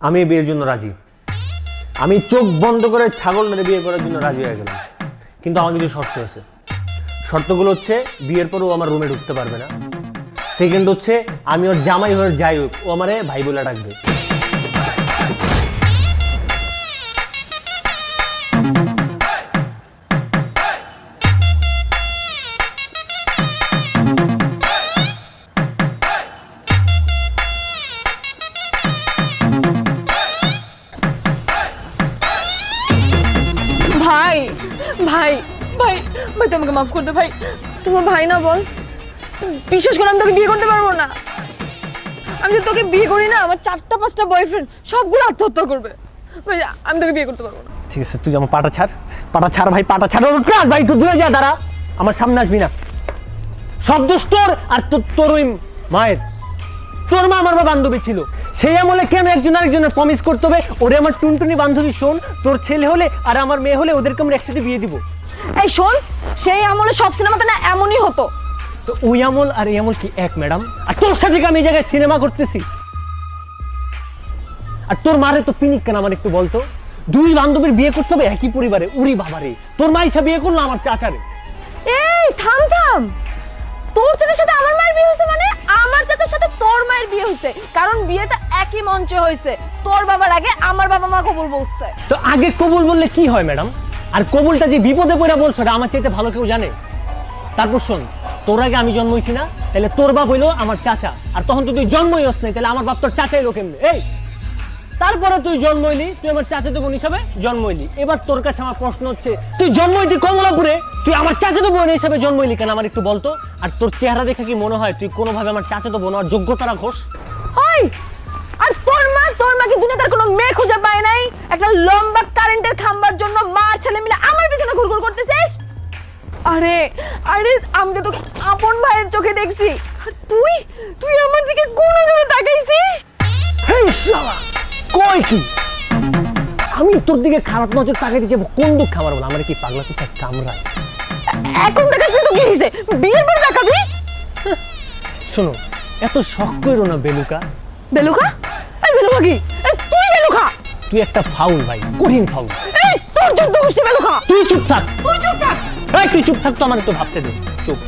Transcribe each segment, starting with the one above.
আমি বিয়ের জন্য রাজি। আমি চোখ বন্ধ করে ছাগল মেরে বিয়ে করার জন্য রাজি হয়ে গেলাম। কিন্তু আমার কিছু শর্ত আছে। শর্তগুলো হচ্ছে, বিয়ের পর ও আমার রুমে ঢুকতে পারবে না। সেকেন্ড হচ্ছে, আমি ওর জামাই হয়ে যাই হোক, ও আমারে ভাই বলে ডাকবে। ভাই তুই আমাকে মাফ করে দে ভাই। তোমার ভাই না বল। বিশ্বাস করে আমি তোকে বিয়ে করতে পারব না। আমি যদি তোকে বিয়ে করি না আমার চারটা পাঁচটা বয়ফ্রেন্ড সবগুলো আত্মহত্যা করবে। ভাই আমি তোকে বিয়ে করতে পারব না। ঠিক আছে তুই আমার পাটা ছাড়। পাটা ছাড় ভাই পাটা ছাড়। ভাই তুই দূরে যা দাঁড়া। আমার সামনে আসবি না। সব দোষ তোর আর তোর তোর ওই মায়ের। তোর মা আমার মা বান্ধবী ছিল। সেই আমলে কেন একজন আরেকজনের প্রমিস করতে হবে? ওরে আমার টুনটুনি বান্ধবী শোন তোর ছেলে হলে আর আমার মেয়ে হলে ওদেরকে আমরা একসাথে বিয়ে দিব। এই শোন সেই আমলে সব সিনেমাতে না এমনই হতো। তো ওই আমল আর এই আমল কি এক ম্যাডাম? আর তোর সাথে আমি এই জায়গায় সিনেমা করতেছি? আর তোর মারে তো পিনিক কেন আমার একটু বলতো? দুই বান্ধবীর বিয়ে করতে হবে একই পরিবারে। উড়ি বাবারে। তোর মা ইসা বিয়ে করল আমার চাচারে। এই থাম থাম। তোর চাচার সাথে আমার মায়ের বিয়ে হয়েছে মানে আমার চাচার সাথে তোর মায়ের বিয়ে হয়েছে। কারণ বিয়েটা একই মঞ্চে হয়েছে। তোর বাবার আগে আমার বাবা মা কবুল বলছে। তো আগে কবুল বললে কি হয় ম্যাডাম? আর কবুলটা যে বিপদে পড়া বলছো, এটা আমার চাইতে ভালো কেউ জানে? তারপর শোন, তোর আগে আমি জন্মইছি না, তাহলে তোর বাপ হইল আমার চাচা, আর তখন তো তুই জন্মই হস নাই, তাহলে আমার বাপ তোর চাচাই লোক এমনি এই, তারপরে তুই জন্মইলি, তুই আমার চাচাতো বোন হিসাবে জন্মইলি। এবার তোর কাছে আমার প্রশ্ন হচ্ছে, তুই জন্মইলি কমলাপুরে? তুই আমার চাচাতো বোন হিসাবে জন্মইলি কেন, আমার একটু বলতো? আর তোর চেহারা দেখে কি মনে হয়, তুই কোনোভাবে আমার চাচাতো বোন হওয়ার যোগ্যতা রাখোস মা তোর কোনো মেয়ে খুঁজে পায় নাই। একটা লম্বা কারেন্টের খাম্বার জন্য মা ছেলে মিলে আমার পিছনে ঘুরঘুর করতেছিস? আরে আরে আমি তো তোকে আপন ভাইয়ের চোখে দেখছি। আর তুই তুই আমার দিকে কোন তাকাইছিস? হেই শালা কই কি? আমি তোর দিকে খারাপ নজর তাকাই যে কোন দুঃখ আমার বল? আমার কি পাগলা কুত্তা কামড়ায়? এখন দেখাচ্ছি তো কি হয়েছে বিয়ের পর দেখাবি? শোনো এত শখ করো না বেলুকা। বেলুকা? কি? তুই বেলুকা তুই একটা ফাউল ভাই কঠিন ফাউল। এই তোর যুদ্ধ গোষ্ঠী বেলুকা তুই চুপ থাক। তুই চুপ থাক। এই তুই চুপ থাক তো আমার একটু ভাবতে দে। চুপ।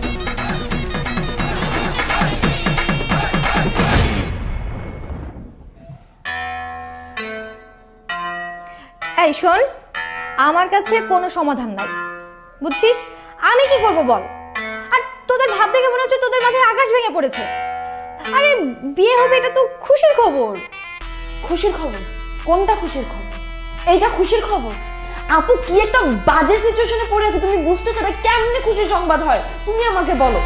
এই শোন আমার কাছে কোনো সমাধান নাই। বুঝছিস? আমি কি করব বল? আর তোদের ভাব দেখে মনে হচ্ছে তোদের মাথায় আকাশ ভেঙে পড়েছে। আরে বিয়ে হবে এটা তো খুশির খবর। খুশির খবর? কোনটা খুশির খবর? এইটা খুশির খবর? আপু কি একটা বাজে সিচুয়েশনে পড়ে আছে তুমি বুঝতেছো না কেমনে খুশির সংবাদ হয়? তুমি আমাকে বলো।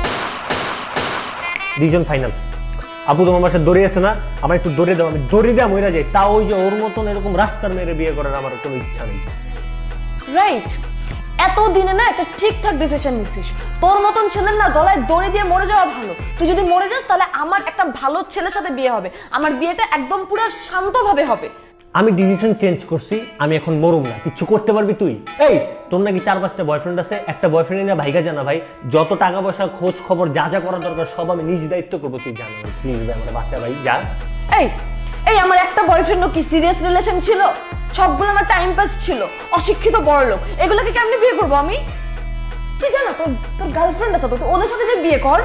ডিসিশন ফাইনাল আপু তোমার বাসা দৌড়ে আছে না? আমার একটু দৌড়ে দাও আমি দৌড়ে দেওয়া মরে যাই। তা ওই যে ওর মতন এরকম রাস্তার মেরে বিয়ে করার আমার কোনো ইচ্ছা নেই। রাইট এত দিনে না একটা ঠিকঠাক ডিসিশন নিছিস। তোর মতন ছেলের না গলায় দড়ি দিয়ে মরে যাওয়া ভালো। তুই যদি মরে যাস তাহলে আমার একটা ভালো ছেলের সাথে বিয়ে হবে। আমার বিয়েটা একদম পুরো শান্তভাবে হবে। আমি ডিসিশন চেঞ্জ করছি আমি এখন মরুম না। কিছু করতে পারবি তুই? এই তোর নাকি চার পাঁচটা বয়ফ্রেন্ড আছে একটা বয়ফ্রেন্ড নিয়ে ভাইগা জানা ভাই। যত টাকা পয়সা খোঁজ খবর যা যা করা দরকার সব আমি নিজ দায়িত্ব করব তুই জানো আমার বাচ্চা ভাই যা। এই এই আমার একটা বয়ফ্রেন্ডও কি সিরিয়াস রিলেশন ছিল? সবগুলো আমার টাইম পাস ছিল। অশিক্ষিত বড় লোক। এগুলোকে কেমনে বিয়ে করব আমি? তুই জানো তোর তোর গার্লফ্রেন্ড আছে তো ওদের সাথে যে বিয়ে কর।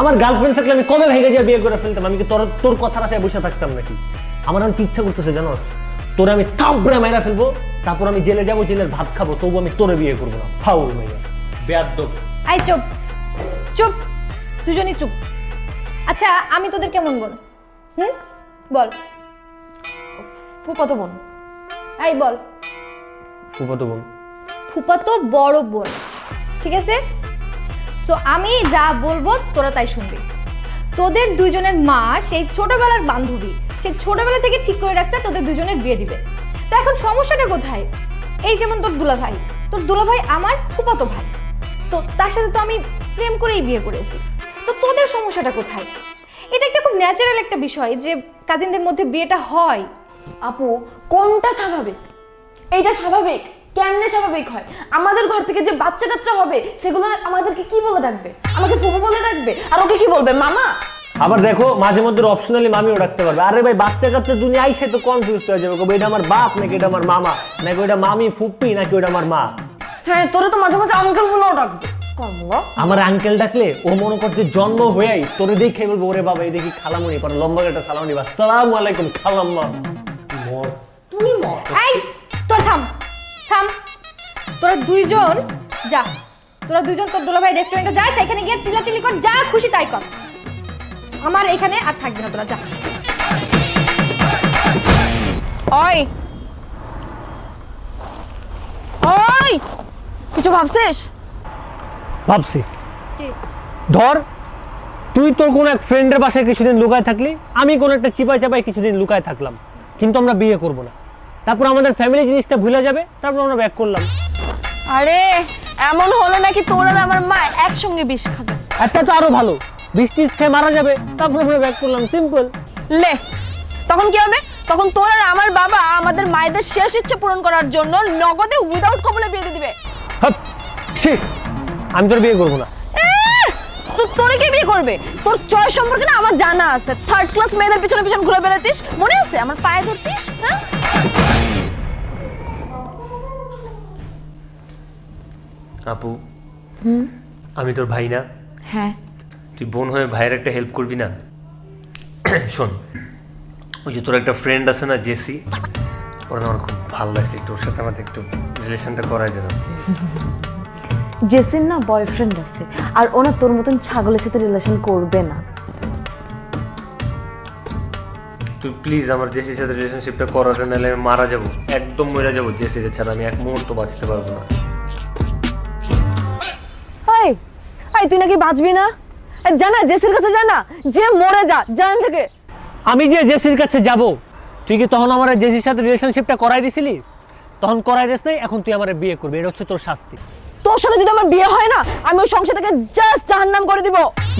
আমার গার্লফ্রেন্ড থাকলে আমি কবে ভেঙে যা বিয়ে করে ফেলতাম? আমি কি তোর তোর কথার আশায় বসে থাকতাম নাকি? আমার অনেক ইচ্ছা করতেছে জানো তোরে আমি থাপড়ে মাইরা ফেলব তারপর আমি জেলে যাব জেলের ভাত খাব তবু আমি তোরে বিয়ে করব না। ফাউল মেয়ে বেয়াদ্দ আই চুপ। চুপ। দুজনই চুপ। আচ্ছা আমি তোদের কেমন বল? হুম? বল। ফুপাতো বোন। এই বল। ফুফাতো বোন। ফুপাতো বড় বোন। ঠিক আছে? সো আমি যা বলব তোরা তাই শুনবি। তোদের দুইজনের মা সেই ছোটবেলার বান্ধবী সেই ছোটবেলা থেকে ঠিক করে রাখছে তোদের দুজনের বিয়ে দিবে। তো এখন সমস্যাটা কোথায়? এই যেমন তোর দুলাভাই তোর দুলাভাই আমার ফুপাতো ভাই। তো তার সাথে তো আমি প্রেম করেই বিয়ে করেছি। তো তোদের সমস্যাটা কোথায়? এটা একটা খুব ন্যাচারাল একটা বিষয় যে কাজিনদের মধ্যে বিয়েটা হয়। আপু কোনটা স্বাভাবিক? এইটা স্বাভাবিক? কেমনে স্বাভাবিক হয়? আমাদের ঘর থেকে যে বাচ্চা কাচ্চা হবে সেগুলো আমাদেরকে কি বলে ডাকবে? আমাকে ফুফু বলে ডাকবে? আর ওকে কি বলবে মামা? আবার দেখো মাঝে মধ্যে অপশনালি মামিও ডাকতে পারবে। আরে ভাই বাচ্চা কাচ্চা দুনিয়া আইসে তো কনফিউজ হয়ে যাবে। কবে এটা আমার বাপ নাকি এটা আমার মামা? নাকি ওটা মামি ফুপ্পি নাকি ওটা আমার মা? হ্যাঁ তোরে তো মাঝে মাঝে আঙ্কেল বলেও ডাকবে। আমার আঙ্কেল ডাকলে ও মনে করছে জন্ম হয়েই তোরে দেখে বলব ওরে বাবা এই দেখি খালামুনি পরে লম্বা একটা সালাম নিবা আসসালামু আলাইকুম খালাম্মা। তুমি এই তোর থাম থাম। তোরা দুইজন যা তোরা দুইজন তোর দুলাভাই রেস্টুরেন্টে যা সেখানে গিয়ে কর যা খুশি তাই কর। আমার এখানে আর থাকবে না তোরা যা। ওই। ওই কিছু ভাবছিস? ভাবছি। ধর তুই তোর কোন এক ফ্রেন্ডের বাসায় কিছুদিন লুকায় থাকলি আমি কোন একটা চিপাই চাপাই কিছুদিন লুকায় থাকলাম কিন্তু আমরা বিয়ে করব না। তারপর আমাদের ফ্যামিলি জিনিসটা ভুলে যাবে তারপর আমরা ব্যাক করলাম। আরে এমন হলে নাকি তোর আর আমার মা একসঙ্গে বিষ খাবে? একটা তো আরও ভালো বৃষ্টি খেয়ে মারা যাবে তারপর আমরা ব্যাক করলাম সিম্পল লে তখন কি হবে? তখন তোর আর আমার বাবা আমাদের মায়েদের শেষ ইচ্ছে পূরণ করার জন্য নগদে উইদাউট কবলে বিয়ে দিয়ে দিবে। আমি তোর বিয়ে করব না! তো তোরে কে বিয়ে করবে? তোর চয়েস সম্পর্কে না আমার জানা আছে। থার্ড ক্লাস মেয়েদের পিছনে পিছনে ঘুরে বেড়াতিস। মনে আছে? আমার পায়ে ধরতিস? হ্যাঁ? আপু আমি তোর ভাই না। হ্যাঁ। তুই বোন হয়ে ভাইয়ের একটা হেল্প করবি না? শোন ওই যে তোর একটা ফ্রেন্ড আছে না জেসি ওর আমার খুব ভালো লাগছে। ওর সাথে আমাদের একটু রিলেশনটা করাই দেবে জেসির না বয়ফ্রেন্ড আছে আর ওনা তোর মতন ছাগলের সাথে রিলেশন করবে না। তুই প্লিজ আমার জেসির সাথে রিলেশনশিপটা করাটা নাহলে আমি মারা যাব একদম মরে যাব জেসিকে ছাড়া আমি এক মুহূর্ত বাঁচতে পারব না। এই এই তুই নাকি বাঁচবি না? এই জানা জেসির কাছে জানা যে মরে যা জান থেকে। আমি যে জেসির কাছে যাব তুই কি তখন আমার জেসির সাথে রিলেশনশিপটা করাই দিছিলি? তখন করাই দিস নাই এখন তুই আমার বিয়ে করবি এটা হচ্ছে তোর শাস্তি। তোর সাথে যদি আমার বিয়ে হয় না আমি ওই সংসারটাকে জাস্ট জাহান্নাম করে দিব।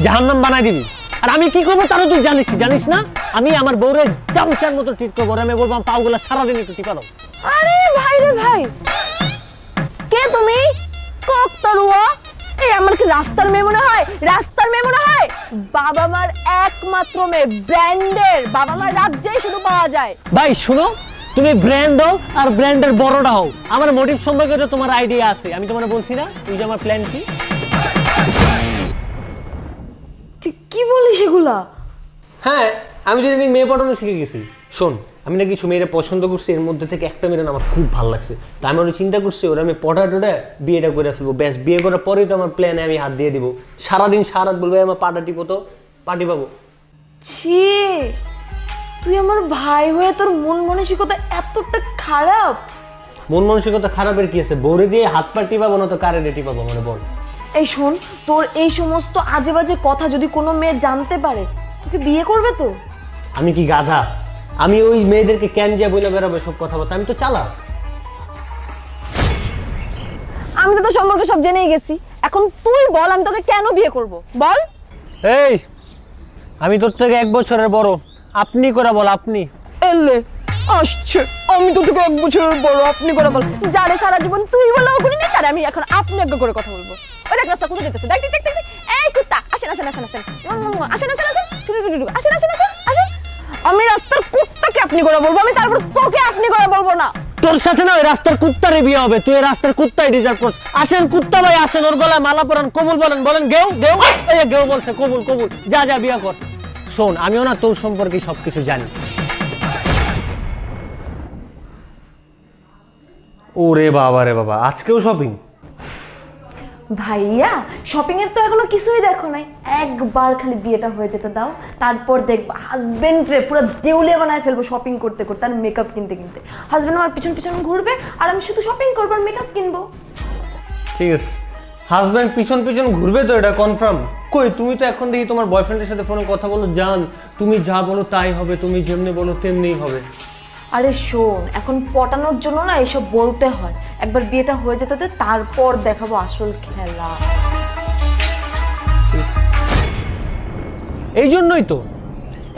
জাহান্নাম বানাই দিবি। আর আমি কি করব তারও তুই জানিস জানিস না? আমি আমার বউরে চামচার মতো ট্রিট করব আমি বলব আমার পাওগুলো সারাদিন একটু টিপা দাও আরে ভাই রে ভাই কে তুমি? কক তরুয়া এই আমার কি রাস্তার মেয়ে মনে হয়? রাস্তার মেয়ে মনে হয়? বাবা মার একমাত্র মেয়ে ব্র্যান্ডের। বাবা মার রাজ্যেই শুধু পাওয়া যায়। ভাই শুনো তুমি ব্র্যান্ড হও আর ব্র্যান্ডের বড়টা হও। আমার মোটিভ সম্পর্কে তো তোমার আইডিয়া আছে। আমি তোমার বলছি না তুই যে আমার প্ল্যান কি? তুই কি বলিস এগুলা? হ্যাঁ আমি যদি মেয়ে পটানো শিখে গেছি শোন আমি না কিছু মেয়েরা পছন্দ করছি এর মধ্যে থেকে একটা মেয়ের আমার খুব ভালো লাগছে। তা আমি ওরা চিন্তা করছি ওরা আমি পটা টটা বিয়েটা করে ফেলব। ব্যাস বিয়ে করার পরেই তো আমার প্ল্যানে আমি হাত দিয়ে দিব। সারাদিন সারাত বলব আমার পাটা টিপো তো পাটি পাবো। ছি তুই আমার ভাই হয়ে তোর মন মানসিকতা এতটা খারাপ? মন মানসিকতা খারাপের কি আছে? বৌরে দিয়ে হাত পা টিপাবো না তো কারে দিয়ে টিপাবো মানে বল। এই শোন তোর এই সমস্ত আজে বাজে কথা যদি কোনো মেয়ে জানতে পারে তোকে বিয়ে করবে তো? আমি কি গাধা? আমি ওই মেয়েদেরকে ক্যান যা বলে বেড়াবো সব কথাবার্তা? আমি তো চালা আমি তো তোর সম্পর্কে সব জেনেই গেছি। এখন তুই বল আমি তোকে কেন বিয়ে করব? বল। এই আমি তোর থেকে এক বছরের বড়। আপনি করে বল আপনি। এলে আসছে। আমি তো তোকে এক বছরের বড় আপনি করে বল। যারে সারা জীবন তুই বলে ওগুলি নেই তারে আমি এখন আপনি এক করে কথা বলব। ওই দেখ রাস্তা কোথায় যেতেছে? দেখ দেখ দেখ দেখ, দেখ। এই কুত্তা আসেন আসেন আসেন আসেন। আসেন আসেন আসেন। আসেন আসেন আসেন আসেন। আমি রাস্তার কুত্তাকে আপনি করে বলব আমি তারপর তোকে আপনি করে বলব না। তোর সাথে না ওই রাস্তার কুত্তারে বিয়ে হবে। তুই রাস্তার কুত্তাই ডিজার্ভ করছ আসেন কুত্তা ভাই আসেন ওর গলায় মালা পরান কবুল বলেন বলেন গেউ গেউ। এই গেও বলছে কবুল কবুল। যা যা বিয়ে কর। শোন আমিও না তোর সম্পর্কে সবকিছু জানি। ওরে বাবা রে বাবা আজকেও শপিং ভাইয়া শপিং এর তো এখনও কিছুই দেখো নাই। একবার খালি বিয়েটা হয়ে যেতে দাও তারপর দেখবা হাজবেন্ড রে পুরো দেউলে বানায় ফেলব শপিং করতে করতে আর মেকআপ কিনতে কিনতে। হাজবেন্ড আমার পিছন পিছন ঘুরবে আর আমি শুধু শপিং করব আর মেকআপ কিনবো। ঠিক আছে। হাজব্যান্ড পিছন পিছন ঘুরবে তো এটা কনফার্ম কই তুমি তো এখন দেখি তোমার বয়ফ্রেন্ডের সাথে ফোনে কথা বলো জান তুমি যা বলো তাই হবে তুমি যেমনি বলো তেমনিই হবে। আরে শোন এখন পটানোর জন্য না এসব বলতে হয়। একবার বিয়েটা হয়ে যেতে দে তারপর দেখাবো আসল খেলা। এই জন্যই তো।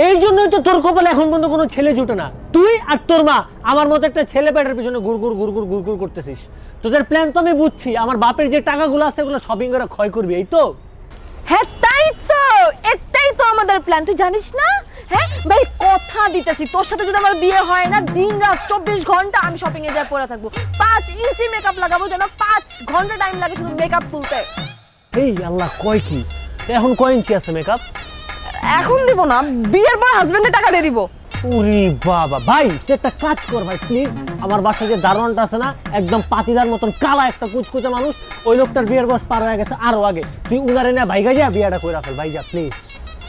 এই জন্যই তো তোর কপালে এখন পর্যন্ত কোনো ছেলে জুটে না। তুই আর তোর মা আমার মতো একটা ছেলে পেটের পিছনে গুড়গুর গুড়গুর গুড়গুর করতেছিস। তোদের প্ল্যান তো আমি বুঝছি আমার বাপের যে টাকাগুলো আছে ওগুলো শপিং করে ক্ষয় করবি এই তো? হ্যাঁ তাই তো এটাই তো আমাদের প্ল্যান তুই জানিস না? হ্যাঁ ভাই কথা দিতেছি তোর সাথে যদি আমার বিয়ে হয় না দিন রাত চব্বিশ ঘণ্টা আমি শপিং এ যাই পরে থাকব। পাঁচ ইঞ্চি মেকআপ লাগাবো যেন পাঁচ ঘণ্টা টাইম লাগে শুধু মেকআপ তুলতে। এই আল্লাহ কয় কি? এখন কয় ইঞ্চি আছে মেকআপ এখন দিব না বিয়ের পর হাজবেন্ডের টাকা দিয়ে দিব। উরি বাবা ভাই তুই একটা কাজ কর ভাই প্লিজ আমার বাসায় যে দারোয়ানটা আছে না একদম পাতিদার মতন কালা একটা কুচকুচে মানুষ ওই লোকটার বিয়ের বয়স পার হয়ে গেছে আরও আগে। তুই উনারে না ভাইগা যা বিয়েটা করে রাখল ভাই যা প্লিজ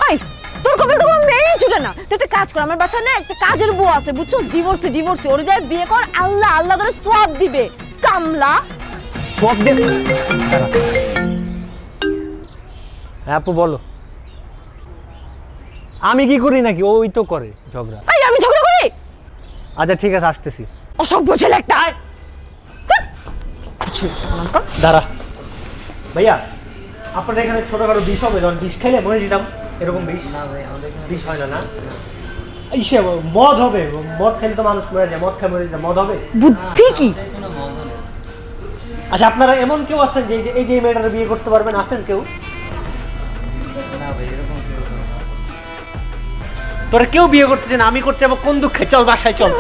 আই তোর কবে তো মেয়ে ছুটে না। তুই একটা কাজ কর আমার বাসায় না একটা কাজের বউ আছে বুঝছ? ডিভোর্সি ডিভোর্সি ওর যায় বিয়ে কর আল্লাহ আল্লাহ ধরে সব দিবে। কামলা। সব দে। হ্যাঁ আপু বলো। আমি কি করি নাকি? ওই তো করে ঝগড়া। আই আমি ঝগড়া করি? আচ্ছা ঠিক আছে আসতেছি। অসভ্য ছেলে একটা। দাঁড়া। ভাইয়া আপনাদের এখানে ছোটখাটো বিষ হবে যখন বিষ খেলে মরে যেতাম এরকম বিষ। না ভাই আমাদের এখানে বিষ হয় না না? ইসে মদ হবে মদ খেলে তো মানুষ মরে যায় মদ খেয়ে মরে যায় মদ হবে? বুদ্ধি কি? আমাদের কোনো মজা নেই আচ্ছা আপনারা এমন কেউ আছেন যে এই যে- এই যে এই মেয়েটার বিয়ে করতে পারবেন আছেন কেউ? না ভাই এরকম। তোরা কেউ বিয়ে করতে না আমি করতে যাব কোন দুঃখে? চল বাসায় চল।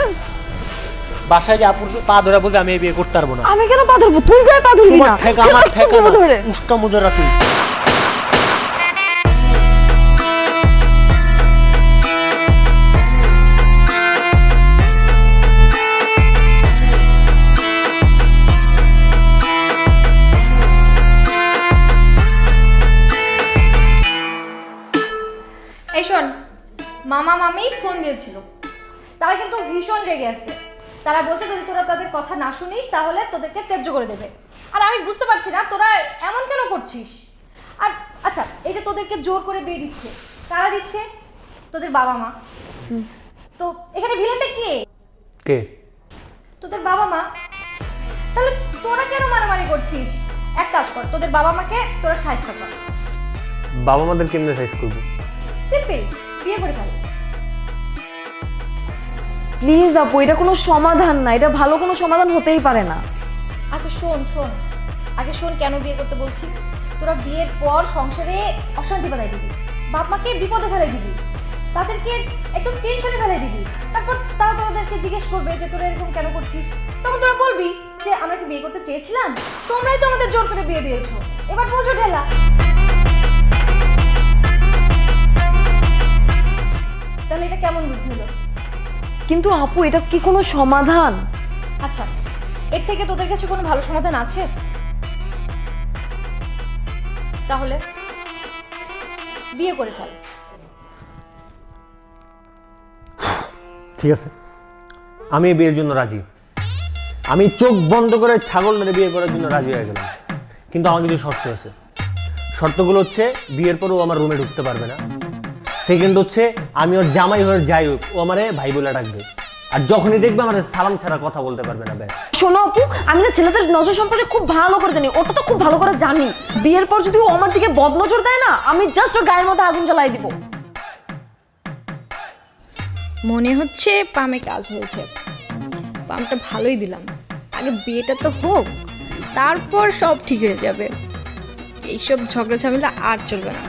বাসায় যে আপুর পা ধরে বলতে আমি এই বিয়ে করতে পারব না। আমি কেন পা ধরবো? তুই যাই পা ধরবি না। ঠেকা আমার ঠেকা উস্কা মুজরা তুই মামা মামি ফোন দিয়েছিল। তারা কিন্তু ভীষণ রেগে আছে। তারা বলছে যদি তোরা তাদের কথা না শুনিস তাহলে তোদেরকে ত্যায্য করে দেবে। আর আমি বুঝতে পারছি না তোরা এমন কেন করছিস? আর আচ্ছা এই যে তোদেরকে জোর করে বিয়ে দিচ্ছে কারা দিচ্ছে? তোদের বাবা মা। তো এখানে ভিলেনটা কে? কে? তোদের বাবা মা। তাহলে তোরা কেন মারামারি করছিস? এক কাজ কর তোদের বাবা মাকে তোরা সাহায্য কর। বাবা মাদের কেমনে সাইজ করব? সিম্পল বিয়ে করে ফেল। প্লিজ আপু, এটা কোনো সমাধান না, এটা ভালো কোনো সমাধান হতেই পারে না। আচ্ছা শোন শোন। আগে শোন কেন বিয়ে করতে বলছি? তোরা বিয়ের পর সংসারে অশান্তি বাড়াই দিবি। বাপ মাকে বিপদে ফেলাই দিবি। তাদেরকে একদম টেনশনে ফেলাই দিবি। তারপর তারা তো ওদেরকে জিজ্ঞেস করবে যে, তোরা এরকম কেন করছিস? তখন তোরা বলবি যে, আমরা কি বিয়ে করতে চেয়েছিলাম? তোমরাই তো আমাদের জোর করে বিয়ে দিয়েছ। এবার বোঝো ঢেলা। তাহলে এটা কেমন বুদ্ধি হলো? কিন্তু আপু এটা কি কোনো সমাধান? আচ্ছা এর থেকে তোদের কাছে কোনো ভালো সমাধান আছে? তাহলে বিয়ে করে ফেল। ঠিক আছে। আমি বিয়ের জন্য রাজি। আমি চোখ বন্ধ করে ছাগলটারে বিয়ে করার জন্য রাজি হয়ে গেলাম। কিন্তু আমার কিছু শর্ত আছে। শর্তগুলো হচ্ছে বিয়ের পরও আমার রুমে ঢুকতে পারবে না। সেকেন্ড হচ্ছে আমি ওর জামাই হয়ে যাই হোক ও আমারে ভাই বলে ডাকবে। আর যখনই দেখবে আমার সালাম ছাড়া কথা বলতে পারবে না ব্যাস। শোনো আপু আমি না ছেলেদের নজর সম্পর্কে খুব ভালো করে জানি ওটা তো খুব ভালো করে জানি। বিয়ের পর যদি ও আমার দিকে বদনজর দেয় না আমি জাস্ট ওর গায়ের মধ্যে আগুন জ্বালাই দিব। মনে হচ্ছে পামে কাজ হয়েছে। পামটা ভালোই দিলাম। আগে বিয়েটা তো হোক তারপর সব ঠিক হয়ে যাবে। এইসব ঝগড়া ঝামেলা আর চলবে না।